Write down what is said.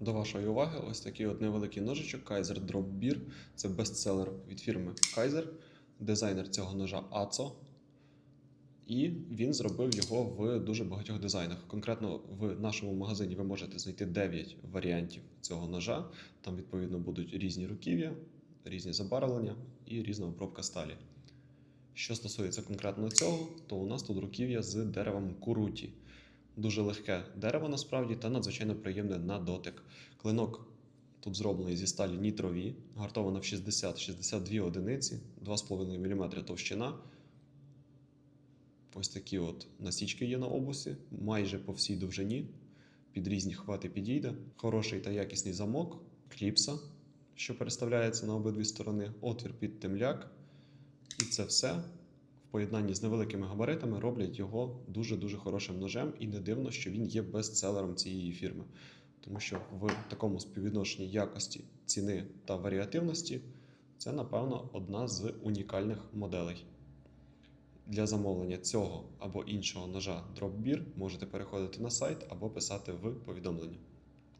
До вашої уваги ось такий от невеликий ножичок Kaiser Drop Beer. Це бестселер від фірми Kaiser, дизайнер цього ножа Aco. І він зробив його в дуже багатьох дизайнах. Конкретно в нашому магазині ви можете знайти 9 варіантів цього ножа. Там, відповідно, будуть різні руків'я, різні забарвлення і різна обробка сталі. Що стосується конкретно цього, то у нас тут руків'я з деревом куруті. Дуже легке дерево насправді та надзвичайно приємне на дотик. Клинок тут зроблений зі сталі нітрові, гартована в 60-62 одиниці, 2,5 мм товщина. Ось такі от насічки є на обусі, майже по всій довжині. Під різні хвати підійде. Хороший та якісний замок, кліпса, що переставляється на обидві сторони, отвір під темляк. І це все поєднанні з невеликими габаритами роблять його дуже-дуже хорошим ножем, і не дивно, що він є бестселером цієї фірми. Тому що в такому співвідношенні якості, ціни та варіативності це, напевно, одна з унікальних моделей. Для замовлення цього або іншого ножа Dropbeer можете переходити на сайт або писати в повідомлення.